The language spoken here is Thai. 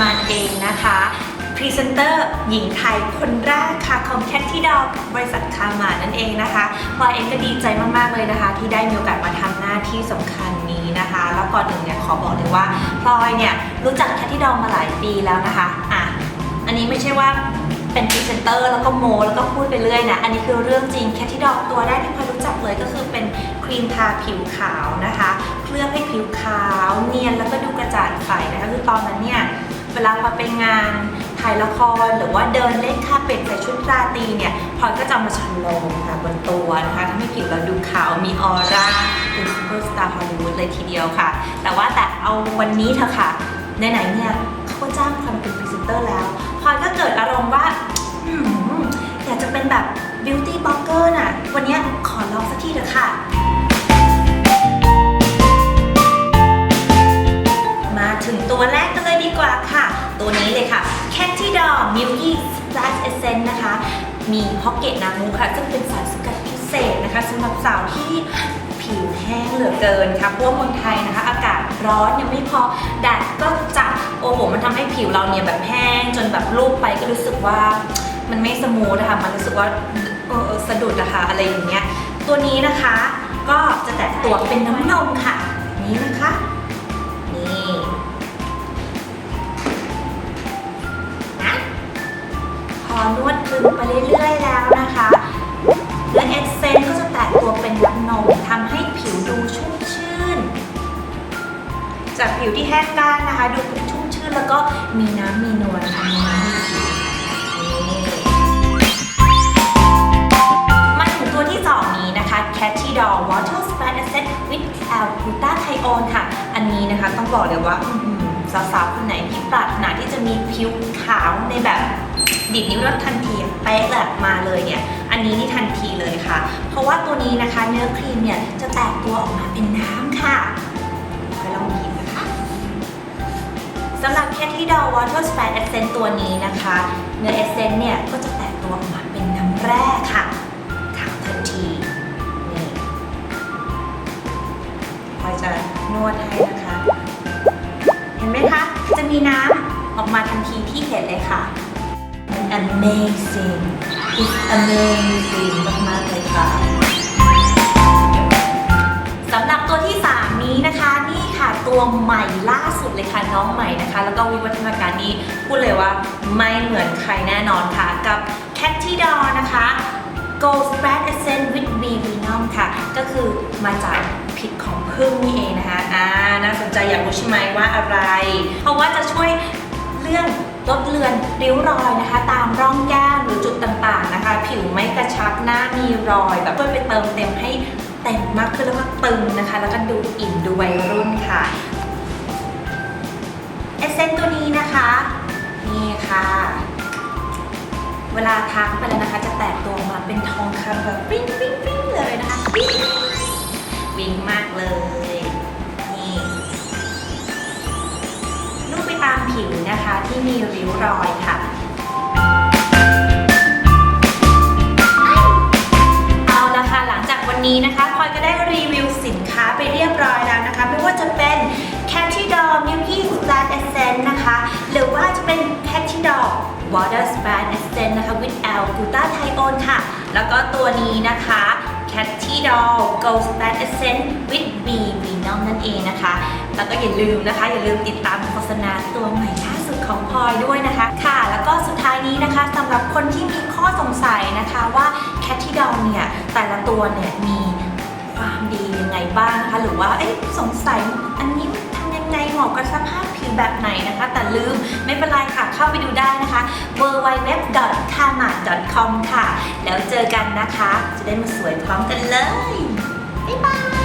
มานเองนะคะพรีเซนเตอร์หญิงไทยคนแรกค่ะของแคทที่ดาวบริษัทคามานั่นเองนะคะพลอยเองก็ดีใจมากๆเลยนะคะ ที่ได้มีโอกาสมาทำหน้าที่สำคัญนี้นะคะ แล้วก่อนอื่นเนี่ยขอบอกเลยว่าพลอยเนี่ยรู้จักแคทที่ดาวมาหลายปีแล้วนะคะอะอันนี้ไม่ใช่ว่าเป็นพรีเซนเตอร์แล้วก็โมแล้วก็พูดไปเรื่อยนะ อันนี้คือเรื่องจริงแคทที่ดาวตัวแรกที่พลอยรู้จักเลยก็คือเป็นครีมทาผิวขาวนะคะ เคลือบให้ผิวขาว เนียนแล้วก็ดูกระจ่างใสนะคะคือตอนนั้นเนี่ย เวลาพอไปงานถ่ายละครหรือว่าเดินเล่นคาเป็ดใส่ชุดราตรีเนี่ยพลอยก็จะเอามาชะลงค่ะบนตัวนะคะทำให้ผิวเราดูขาวมีออร่าเป็นซูเปอร์สตาร์ฮอลลีวูดเลยทีเดียวค่ะ แต่ว่าแต่เอาวันนี้เถอะค่ะไหนๆเนี่ยเขาก็จ้างพลอยมาเป็นพรีเซนเตอร์แล้วพลอยก็เกิดอารมณ์ว่าอยากจะเป็นแบบบิวตี้บล็อกเกอร์น่ะวันนี้ขอลองสักทีเถอะค่ะ นะคะ มีพ็อกเก็ตนามูค่ะซึ่งเป็นสารสกัดพิเศษนะคะสำหรับสาวที่ผิวแห้งเหลือเกินค่ะเพราะว่าเมืองไทยนะคะ อากาศร้อนยังไม่พอแดดก็จัดโอ้โหมันทำให้ผิวเราเนี่ยแบบแห้ง จนแบบรูปไปก็รู้สึกว่ามันไม่สมูทนะคะมันรู้สึกว่าเออเออสะดุดนะคะอะไรอย่างเงี้ยตัวนี้นะคะก็จะแตะตัวเป็นน้ำนมค่ะ นี่นะคะนี่นะพอนวด คลึงไปเรื่อยๆแล้วนะคะ และเอสเซนต์ก็จะแตกตัวเป็นน้ำนมทำให้ผิวดูชุ่มชื่น จากผิวที่แห้งด้านนะคะ ดูชุ่มชื่นแล้วก็มีน้ำมีนวลค่ะมีน้ำมีผิวมาถึงตัวที่ 2 นี้นะคะ c a t i d o r Water Splash Essence with L Glutathione ค่ะ อันนี้นะคะต้องบอกเลยว่าสาวๆคนไหนที่ปรารถนาที่จะมีผิวขาวในแบบ ดิดนิ้วแล้วทันทีเป๊ะแบบมาเลยเนี่ย อันนี้นี่ทันทีเลยค่ะ เพราะว่าตัวนี้นะคะเนื้อครีมเนี่ยจะแตกตัวออกมาเป็นน้ำค่ะไปลองหยิบนะคะสำหรับ c a t i d o r Water Splash Essence ตัวนี้นะคะ เนื้อเอเซนเนี่ยก็จะแตกตัวออกมาเป็นน้ำแร่ค่ะขาวทันทีนี่พลอยจะนวดให้นะคะ เห็นไหมคะ จะมีน้ำออกมาทันทีที่เห็นเลยค่ะ amazing it's amazing มากๆเลยค่ะสำหรับตัวที่ 3 นี้นะคะนี่ค่ะตัวใหม่ล่าสุดเลยค่ะน้องใหม่นะคะ แล้วก็วิวัฒนาการนี้พูดเลยว่าไม่เหมือนใครแน่นอนค่ะ กับ c a t i d o r นะคะ Gold Spread Essence with B Venom ค่ะ ก็คือมาจากพิษของผึ้งนี่เองนะคะอ่าน่าสนใจอยากรู้ใช่ไหมว่าอะไร เพราะว่าจะช่วยเรื่อง ลดเลือนริ้วรอยนะคะ ตามร่องแก้มหรือจุดต่างๆนะคะ ผิวไม่กระชับหน้ามีรอยแบบเพื่อไปเติมเต็มให้เต็มมากขึ้นแล้วก็ตึงนะคะ แล้วก็ดูอิ่มดูวัยรุ่นค่ะเอเซนตัวนี้นะคะ นี่ค่ะเวลาทาเข้าไปแล้วนะคะ จะแตกตัวออกมาเป็นทองคำแบบปิ้ง ที่มีริ้วรอยค่ะ เอาละค่ะหลังจากวันนี้นะคะพลอยก็ได้รีวิวสินค้าไปเรียบร้อยแล้ว Water Splash Essence นะคะ with L g l u t a t h i o n ค่ะ แล้วก็ตัวนี้นะคะ c a t i d o r Gold Splash Essence with B Venom นั่นเองนะคะ แล้วก็อย่าลืมนะคะ อย่าลืมติดตามโฆษณาตัวใหม่ล่าสุดของพลอยด้วยนะคะ ค่ะ แล้วก็สุดท้ายนี้นะคะสำหรับคนที่มีข้อสงสัยนะคะว่า c a t i d o r เนี่ย แต่ละตัวเนี่ยมีความดียังไงบ้างนะคะ หรือว่าเอ๊ะสงสัยอันนี้ ยังไงเหมาะกับสภาพผิวแบบไหนนะคะ แต่ลืมไม่เป็นไรค่ะเข้าไปดูได้นะคะ w w w t a m a c o m ค่ะ แล้วเจอกันนะคะ จะได้มาสวยพร้อมกันเลย บ๊ายบาย